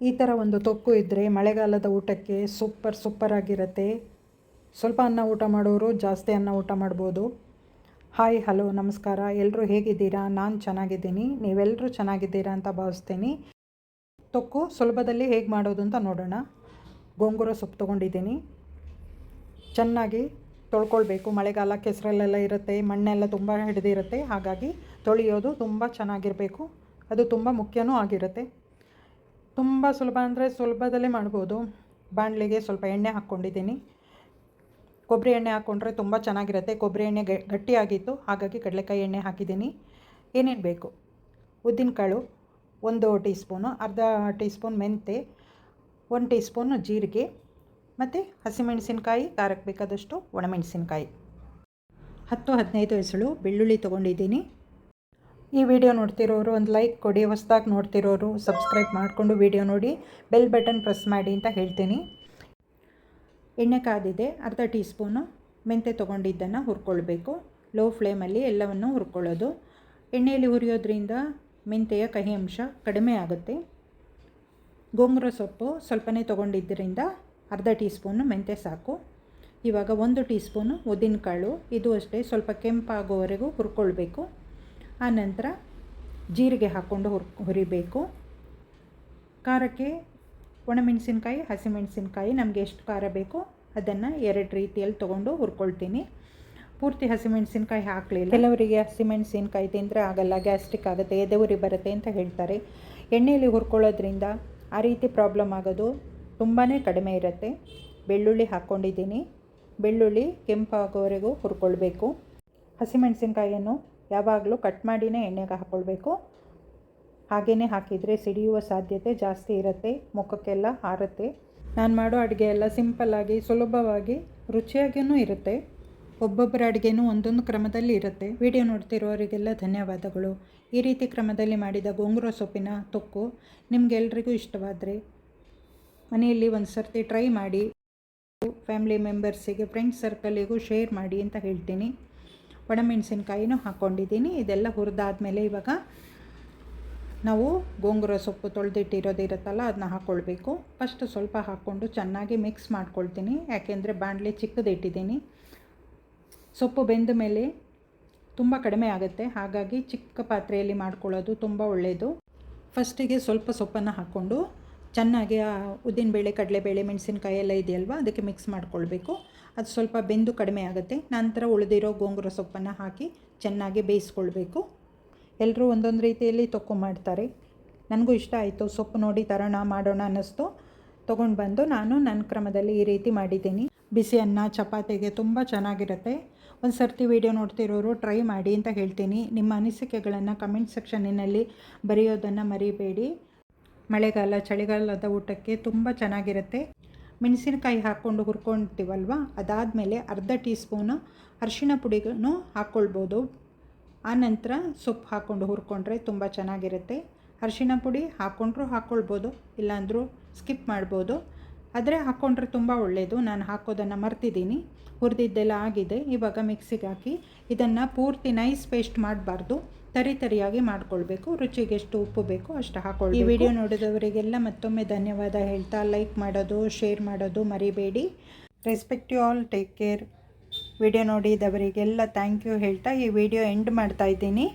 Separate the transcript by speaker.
Speaker 1: ಈ ಥರ ಒಂದು ತೊಕ್ಕು ಇದ್ದರೆ ಮಳೆಗಾಲದ ಊಟಕ್ಕೆ ಸೂಪರ್ ಸೂಪರ್ ಆಗಿರುತ್ತೆ. ಸ್ವಲ್ಪ ಅನ್ನ ಊಟ ಮಾಡೋರು ಜಾಸ್ತಿ ಅನ್ನ ಊಟ ಮಾಡ್ಬೋದು. ಹಾಯ್ ಹಲೋ ನಮಸ್ಕಾರ. ಎಲ್ಲರೂ ಹೇಗಿದ್ದೀರಾ? ನಾನು ಚೆನ್ನಾಗಿದ್ದೀನಿ. ನೀವೆಲ್ಲರೂ ಚೆನ್ನಾಗಿದ್ದೀರಾ ಅಂತ ಭಾವಿಸ್ತೀನಿ. ತೊಕ್ಕು ಸುಲಭದಲ್ಲಿ ಹೇಗೆ ಮಾಡೋದು ಅಂತ ನೋಡೋಣ. ಗೋಂಗೂರ ಸೊಪ್ಪು ತೊಗೊಂಡಿದ್ದೀನಿ. ಚೆನ್ನಾಗಿ ತೊಳ್ಕೊಳ್ಬೇಕು. ಮಳೆಗಾಲ ಕೆಸರಲ್ಲೆಲ್ಲ ಇರುತ್ತೆ, ಮಣ್ಣೆಲ್ಲ ತುಂಬ ಹಿಡಿದಿರುತ್ತೆ. ಹಾಗಾಗಿ ತೊಳೆಯೋದು ತುಂಬ ಚೆನ್ನಾಗಿರಬೇಕು. ಅದು ತುಂಬ ಮುಖ್ಯನೂ ಆಗಿರುತ್ತೆ. ತುಂಬ ಸುಲಭ ಅಂದರೆ ಸುಲಭದಲ್ಲೇ ಮಾಡ್ಬೋದು. ಬಾಣಲೆಗೆ ಸ್ವಲ್ಪ ಎಣ್ಣೆ ಹಾಕ್ಕೊಂಡಿದ್ದೀನಿ. ಕೊಬ್ಬರಿ ಎಣ್ಣೆ ಹಾಕ್ಕೊಂಡ್ರೆ ತುಂಬ ಚೆನ್ನಾಗಿರುತ್ತೆ. ಕೊಬ್ಬರಿ ಎಣ್ಣೆ ಗಟ್ಟಿಯಾಗಿತ್ತು. ಹಾಗಾಗಿ ಕಡಲೆಕಾಯಿ ಎಣ್ಣೆ ಹಾಕಿದ್ದೀನಿ. ಏನೇನು ಬೇಕು? ಉದ್ದಿನಕಾಳು ಒಂದು ಟೀ ಸ್ಪೂನು ಅರ್ಧ ಟೀ ಸ್ಪೂನ್ ಮೆಂತೆ, ಒಂದು ಟೀ ಸ್ಪೂನು ಜೀರಿಗೆ, ಮತ್ತು ಹಸಿಮೆಣಸಿನ್ಕಾಯಿ, ಖಾರಕ್ಕೆ ಬೇಕಾದಷ್ಟು ಒಣಮೆಣಸಿನ್ಕಾಯಿ. ಹತ್ತು ಹದಿನೈದು ಹೆಸಳು ಬೆಳ್ಳುಳ್ಳಿ ತೊಗೊಂಡಿದ್ದೀನಿ. ಈ ವಿಡಿಯೋ ನೋಡ್ತಿರೋರು ಒಂದು ಲೈಕ್ ಕೊಡಿ, ಹೊಸ್ದಾಗಿ ನೋಡ್ತಿರೋರು ಸಬ್ಸ್ಕ್ರೈಬ್ ಮಾಡಿಕೊಂಡು ವಿಡಿಯೋ ನೋಡಿ, ಬೆಲ್ ಬಟನ್ ಪ್ರೆಸ್ ಮಾಡಿ ಅಂತ ಹೇಳ್ತೀನಿ. ಎಣ್ಣೆ ಕಾದಿದೆ, ಅರ್ಧ ಟೀ ಸ್ಪೂನು ಮೆಂತೆ ತೊಗೊಂಡಿದ್ದನ್ನು ಹುರ್ಕೊಳ್ಬೇಕು. ಲೋ ಫ್ಲೇಮಲ್ಲಿ ಎಲ್ಲವನ್ನು ಹುರ್ಕೊಳ್ಳೋದು. ಎಣ್ಣೆಯಲ್ಲಿ ಹುರಿಯೋದ್ರಿಂದ ಮೆಂತೆಯ ಕಹಿ ಅಂಶ ಕಡಿಮೆ ಆಗುತ್ತೆ. ಗೋಂಗೂರ ಸೊಪ್ಪು ಸ್ವಲ್ಪನೇ ತೊಗೊಂಡಿದ್ದರಿಂದ ಅರ್ಧ ಟೀ ಸ್ಪೂನು ಮೆಂತೆ ಸಾಕು. ಇವಾಗ ಒಂದು ಟೀ ಸ್ಪೂನು ಉದ್ದಿನಕಾಳು, ಇದು ಅಷ್ಟೇ, ಸ್ವಲ್ಪ ಕೆಂಪಾಗೋವರೆಗೂ ಹುರ್ಕೊಳ್ಬೇಕು. ಆನಂತರ ಜೀರಿಗೆ ಹಾಕ್ಕೊಂಡು ಹುರ್, ಹುರಿಬೇಕು. ಖಾರಕ್ಕೆ ಒಣಮೆಣಸಿನ್ಕಾಯಿ, ಹಸಿಮೆಣಸಿನ್ಕಾಯಿ ನಮಗೆ ಎಷ್ಟು ಖಾರ ಬೇಕೋ ಅದನ್ನು ಎರಡು ರೀತಿಯಲ್ಲಿ ತೊಗೊಂಡು ಹುರ್ಕೊಳ್ತೀನಿ. ಪೂರ್ತಿ ಹಸಿಮೆಣಸಿನ್ಕಾಯಿ ಹಾಕಲಿಲ್ಲ. ಕೆಲವರಿಗೆ ಹಸಿಮೆಣಸಿನ್ಕಾಯಿ ತಿಂದರೆ ಆಗಲ್ಲ, ಗ್ಯಾಸ್ಟ್ರಿಕ್ ಆಗುತ್ತೆ ಎದೆವುರಿ ಬರುತ್ತೆ ಅಂತ ಹೇಳ್ತಾರೆ. ಎಣ್ಣೆಯಲ್ಲಿ ಹುರ್ಕೊಳ್ಳೋದ್ರಿಂದ ಆ ರೀತಿ ಪ್ರಾಬ್ಲಮ್ ಆಗೋದು ತುಂಬಾ ಕಡಿಮೆ ಇರುತ್ತೆ. ಬೆಳ್ಳುಳ್ಳಿ ಹಾಕ್ಕೊಂಡಿದ್ದೀನಿ. ಬೆಳ್ಳುಳ್ಳಿ ಕೆಂಪಾಗೋವರೆಗೂ ಹುರ್ಕೊಳ್ಬೇಕು. ಹಸಿಮೆಣಸಿನ್ಕಾಯಿಯನ್ನು ಯಾವಾಗಲೂ ಕಟ್ ಮಾಡಿನೇ ಎಣ್ಣೆಗೆ ಹಾಕ್ಕೊಳ್ಬೇಕು ಹಾಗೆಯೇ ಹಾಕಿದರೆ ಸಿಡಿಯುವ ಸಾಧ್ಯತೆ ಜಾಸ್ತಿ ಇರುತ್ತೆ, ಮುಖಕ್ಕೆಲ್ಲ ಹಾರುತ್ತೆ ನಾನು ಮಾಡೋ ಅಡುಗೆ ಎಲ್ಲ ಸಿಂಪಲ್ಲಾಗಿ ಸುಲಭವಾಗಿ ರುಚಿಯಾಗಿಯೂ ಇರುತ್ತೆ. ಒಬ್ಬೊಬ್ಬರ ಅಡುಗೆನೂ ಒಂದೊಂದು ಕ್ರಮದಲ್ಲಿ ಇರುತ್ತೆ. ವಿಡಿಯೋ ನೋಡ್ತಿರೋರಿಗೆಲ್ಲ ಧನ್ಯವಾದಗಳು. ಈ ರೀತಿ ಕ್ರಮದಲ್ಲಿ ಮಾಡಿದ ಗೋಂಗೂರ ಸೊಪ್ಪಿನ ತೊಕ್ಕು ನಿಮಗೆಲ್ರಿಗೂ ಇಷ್ಟವಾದರೆ ಮನೆಯಲ್ಲಿ ಒಂದು ಸರ್ತಿ ಟ್ರೈ ಮಾಡಿ, ಫ್ಯಾಮಿಲಿ ಮೆಂಬರ್ಸಿಗೆ ಫ್ರೆಂಡ್ಸ್ ಸರ್ಕಲಿಗೂ ಶೇರ್ ಮಾಡಿ ಅಂತ ಹೇಳ್ತೀನಿ. ಒಣಮೆಣಸಿನ್ಕಾಯಿನೂ ಹಾಕ್ಕೊಂಡಿದ್ದೀನಿ ಇದೆಲ್ಲ ಹುರಿದಾದ್ಮೇಲೆ ಇವಾಗ ನಾವು ಗೋಂಗುರ ಸೊಪ್ಪು ತೊಳೆದಿಟ್ಟಿರೋದಿರುತ್ತಲ್ಲ ಅದನ್ನ ಹಾಕ್ಕೊಳ್ಬೇಕು ಫಸ್ಟ್ ಸ್ವಲ್ಪ ಹಾಕ್ಕೊಂಡು ಚೆನ್ನಾಗಿ ಮಿಕ್ಸ್ ಮಾಡ್ಕೊಳ್ತೀನಿ. ಯಾಕೆಂದರೆ ಬಾಣಲೆ ಚಿಕ್ಕದಿಟ್ಟಿದ್ದೀನಿ ಸೊಪ್ಪು ಬೆಂದ ಮೇಲೆ ತುಂಬ ಕಡಿಮೆ ಆಗುತ್ತೆ. ಹಾಗಾಗಿ ಚಿಕ್ಕ ಪಾತ್ರೆಯಲ್ಲಿ ಮಾಡ್ಕೊಳ್ಳೋದು ತುಂಬ ಒಳ್ಳೆಯದು ಫಸ್ಟಿಗೆ ಸ್ವಲ್ಪ ಸೊಪ್ಪನ್ನು ಹಾಕ್ಕೊಂಡು ಚೆನ್ನಾಗಿ ಆ ಉದ್ದಿನಬೇಳೆ ಕಡಲೆಬೇಳೆ ಮೆಣಸಿನ್ಕಾಯಿ ಎಲ್ಲ ಇದೆಯಲ್ವ? ಅದಕ್ಕೆ ಮಿಕ್ಸ್ ಮಾಡ್ಕೊಳ್ಬೇಕು. ಅದು ಸ್ವಲ್ಪ ಬೆಂದು ಕಡಿಮೆ ಆಗುತ್ತೆ. ನಂತರ ಉಳಿದಿರೋ ಗೋಂಗುರ ಸೊಪ್ಪನ್ನು ಹಾಕಿ ಚೆನ್ನಾಗಿ ಬೇಯಿಸ್ಕೊಳ್ಬೇಕು. ಎಲ್ಲರೂ ಒಂದೊಂದು ರೀತಿಯಲ್ಲಿ ತೊಕ್ಕು ಮಾಡ್ತಾರೆ. ನನಗೂ ಇಷ್ಟ ಆಯಿತು. ಸೊಪ್ಪು ನೋಡಿ ತರೋಣ ಮಾಡೋಣ ಅನ್ನಿಸ್ತು. ತೊಗೊಂಡು ಬಂದು ನಾನು ನನ್ನ ಕ್ರಮದಲ್ಲಿ ಈ ರೀತಿ ಮಾಡಿದ್ದೀನಿ. ಬಿಸಿ ಅನ್ನ, ಚಪಾತಿಗೆ ತುಂಬ ಚೆನ್ನಾಗಿರುತ್ತೆ. ಒಂದು ಸರ್ತಿ ವೀಡಿಯೋ ನೋಡ್ತಿರೋರು ಟ್ರೈ ಮಾಡಿ ಅಂತ ಹೇಳ್ತೀನಿ. ನಿಮ್ಮ ಅನಿಸಿಕೆಗಳನ್ನು ಕಮೆಂಟ್ ಸೆಕ್ಷನ್ನಿನಲ್ಲಿ ಬರೆಯೋದನ್ನು ಮರಿಬೇಡಿ. ಮಳೆಗಾಲ, ಚಳಿಗಾಲದ ಊಟಕ್ಕೆ ತುಂಬ ಚೆನ್ನಾಗಿರುತ್ತೆ. ಮೆಣಸಿನಕಾಯಿ ಹಾಕ್ಕೊಂಡು ಹುರ್ಕೊಳ್ತೀವಲ್ವ ಅದಾದಮೇಲೆ ಅರ್ಧ ಟೀ ಸ್ಪೂನು ಅರಿಶಿಣ ಪುಡಿಗೂ ಹಾಕ್ಕೊಳ್ಬೋದು. ಆನಂತರ ಸೊಪ್ಪು ಹಾಕ್ಕೊಂಡು ಹುರ್ಕೊಂಡ್ರೆ ತುಂಬ ಚೆನ್ನಾಗಿರುತ್ತೆ. ಅರಿಶಿಣ ಪುಡಿ ಹಾಕ್ಕೊಂಡ್ರೂ ಹಾಕ್ಕೊಳ್ಬೋದು, ಇಲ್ಲಾಂದರೂ ಸ್ಕಿಪ್ ಮಾಡ್ಬೋದು. ಆದರೆ ಹಾಕ್ಕೊಂಡ್ರೆ ತುಂಬ ಒಳ್ಳೆಯದು ನಾನು ಹಾಕೋದನ್ನು ಮರ್ತಿದ್ದೀನಿ. ಹುರಿದಿದ್ದೆಲ್ಲ ಆಗಿದೆ. ಇವಾಗ ಮಿಕ್ಸಿಗೆ ಹಾಕಿ ಇದನ್ನು ಪೂರ್ತಿ ನೈಸ್ ಪೇಸ್ಟ್ ಮಾಡಬಾರ್ದು. ತರಿ ತರಿಯಾಗಿ ಮಾಡ್ಕೊಳ್ಬೇಕು. ರುಚಿಗೆ ಎಷ್ಟು ಉಪ್ಪು ಬೇಕು ಅಷ್ಟು ಹಾಕೊಳ್ಳಿ ಈ ವಿಡಿಯೋ ನೋಡಿದವರಿಗೆಲ್ಲ ಮತ್ತೊಮ್ಮೆ ಧನ್ಯವಾದ ಹೇಳ್ತಾ, ಲೈಕ್ ಮಾಡೋದು, ಶೇರ್ ಮಾಡೋದು ಮರಿಬೇಡಿ. Respect you all, take care. Video ನೋಡಿದವರಿಗೆಲ್ಲ thank you ಹೇಳ್ತಾ, ಈ ವಿಡಿಯೋ ಎಂಡ್ ಮಾಡ್ತಾ ಇದ್ದೀನಿ.